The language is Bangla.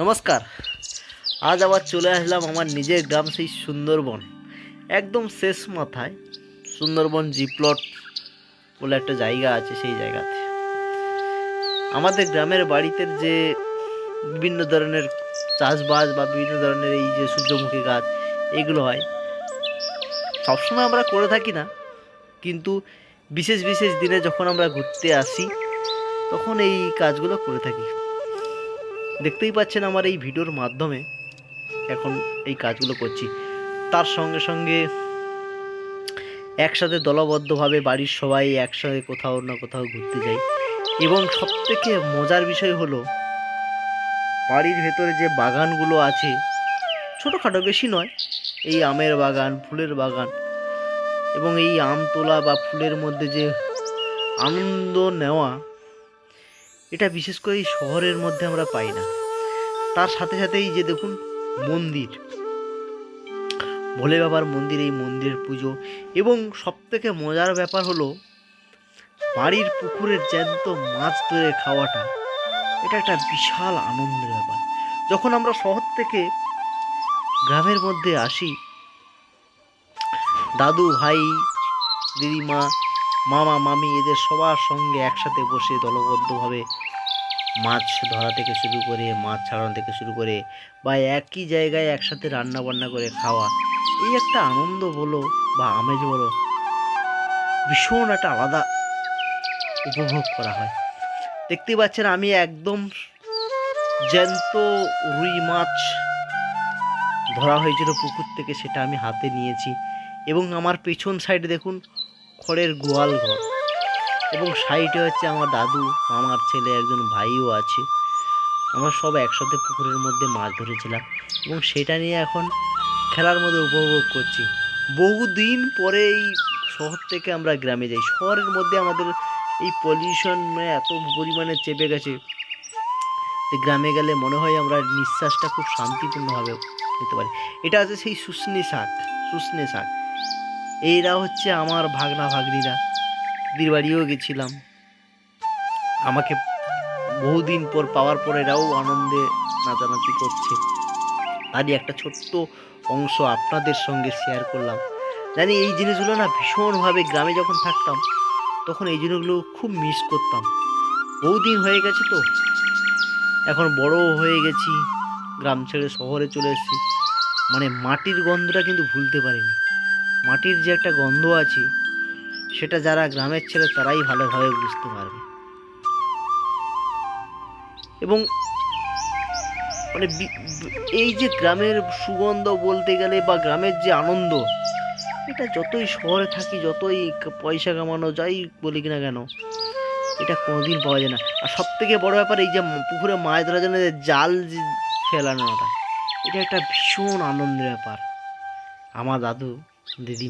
নমস্কার। আজ আবার চলে আসলাম আমার নিজের গ্রাম সেই সুন্দরবন। একদম শেষ মাথায় সুন্দরবন জিপ্লট বলে একটা জায়গা আছে সেই জায়গাতে। আমাদের গ্রামের বাড়িতে যে বিভিন্ন ধরনের চাষবাস বা বিভিন্ন ধরনের এই যে সূর্যমুখী গাছ, এগুলো হয়। সবসময় আমরা করে থাকি না, কিন্তু বিশেষ বিশেষ দিনে যখন আমরা ঘুরতে আসি, তখন এই কাজগুলো করে থাকি। দেখতেই পাচ্ছেন আমার এই ভিডিওর মাধ্যমে এখন এই কাজগুলো করছি। তার সঙ্গে সঙ্গে একসাথে দলবদ্ধভাবে বাড়ির সবাই একসাথে কোথাও না কোথাও ঘুরতে যাই। এবং সবথেকে মজার বিষয় হলো, বাড়ির ভেতরে যে বাগানগুলো আছে, ছোটোখাটো বেশি নয়, এই আমের বাগান, ফুলের বাগান এবং এই আম তোলা বা ফুলের মধ্যে যে আনন্দ নেওয়া এটা বিশেষ করে এই শহরের মধ্যে আমরা পাই না। তার সাথে সাথে এই যে দেখুন, মন্দির। ভোলে বাবার মন্দির, এই মন্দিরের পুজো। এবং সবথেকে মজার ব্যাপার হলো, বাড়ির পুকুরের জ্যান্ত মাছ ধরে খাওয়াটা, এটা একটা বিশাল আনন্দের ব্যাপার। যখন আমরা শহর থেকে গ্রামের মধ্যে আসি, দাদু, ভাই, দিদিমা, মামা, মামি এদের সবার সঙ্গে একসাথে বসে দলবদ্ধভাবে মাছ ধরা থেকে শুরু করে, মাছ ছাড়ানো থেকে শুরু করে, বা একই জায়গায় একসাথে রান্না বান্না করে খাওয়া, এই একটা আনন্দ বলো বা আমেজ বলো, ভীষণ একটা আলাদা উপভোগ করা হয়। দেখতে পাচ্ছেন আমি একদম জ্যান্ত রুই মাছ ধরা হয়েছিল পুকুর থেকে, সেটা আমি হাতে নিয়েছি এবং আমার পেছন সাইডে দেখুন খড়ের গোয়াল ঘর। এবং সাইডে হচ্ছে আমার দাদু মামার ছেলে, একজন ভাইও আছে। আমরা সব একসাথে পুকুরের মধ্যে মাছ ধরেছিলাম এবং সেটা নিয়ে এখন খেলার মধ্যে উপভোগ করছি। বহুদিন পরে এই শহর থেকে আমরা গ্রামে যাই। শহরের মধ্যে আমাদের এই পলিউশন এত পরিমাণে চেপে গেছে যে গ্রামে গেলে মনে হয় আমরা নিঃশ্বাসটা খুব শান্তিপূর্ণভাবে নিতে পারি। এটা আছে সেই শুষ্নি শাক, শুষ্নে শাক। এইরা হচ্ছে আমার ভাগনা, ভাগ্নিরা। দিদির বাড়িও গেছিলাম। আমাকে বহুদিন পর পাওয়ার পর এরাও আনন্দে নাচানাচি করছে। তারই একটা ছোট্ট অংশ আপনাদের সঙ্গে শেয়ার করলাম। জানি এই জিনিসগুলো না ভীষণভাবে গ্রামে যখন থাকতাম, তখন এই জিনিসগুলো খুব মিস করতাম। বহুদিন হয়ে গেছে তো। এখন বড় হয়ে গেছি, গ্রাম ছেড়ে শহরে চলে এসেছি। মানে মাটির গন্ধটা কিন্তু ভুলতে পারিনি। মাটির যে একটা গন্ধ আছে সেটা যারা গ্রামের ছেলে তারাই ভালোভাবে বুঝতে পারবে। এবং মানে এই যে গ্রামের সুগন্ধ বলতে গেলে বা গ্রামের যে আনন্দ, এটা যতই শহরে থাকি, যতই পয়সা কামানো যাই বলি কিনা কেন, এটা কোনোদিন পাওয়া যায় না। আর সব থেকে বড় ব্যাপার এই যে পুকুরে মাছ ধরার জন্য যে জাল ফেলানোটা, এটা একটা ভীষণ আনন্দের ব্যাপার। আমার দাদু দিদি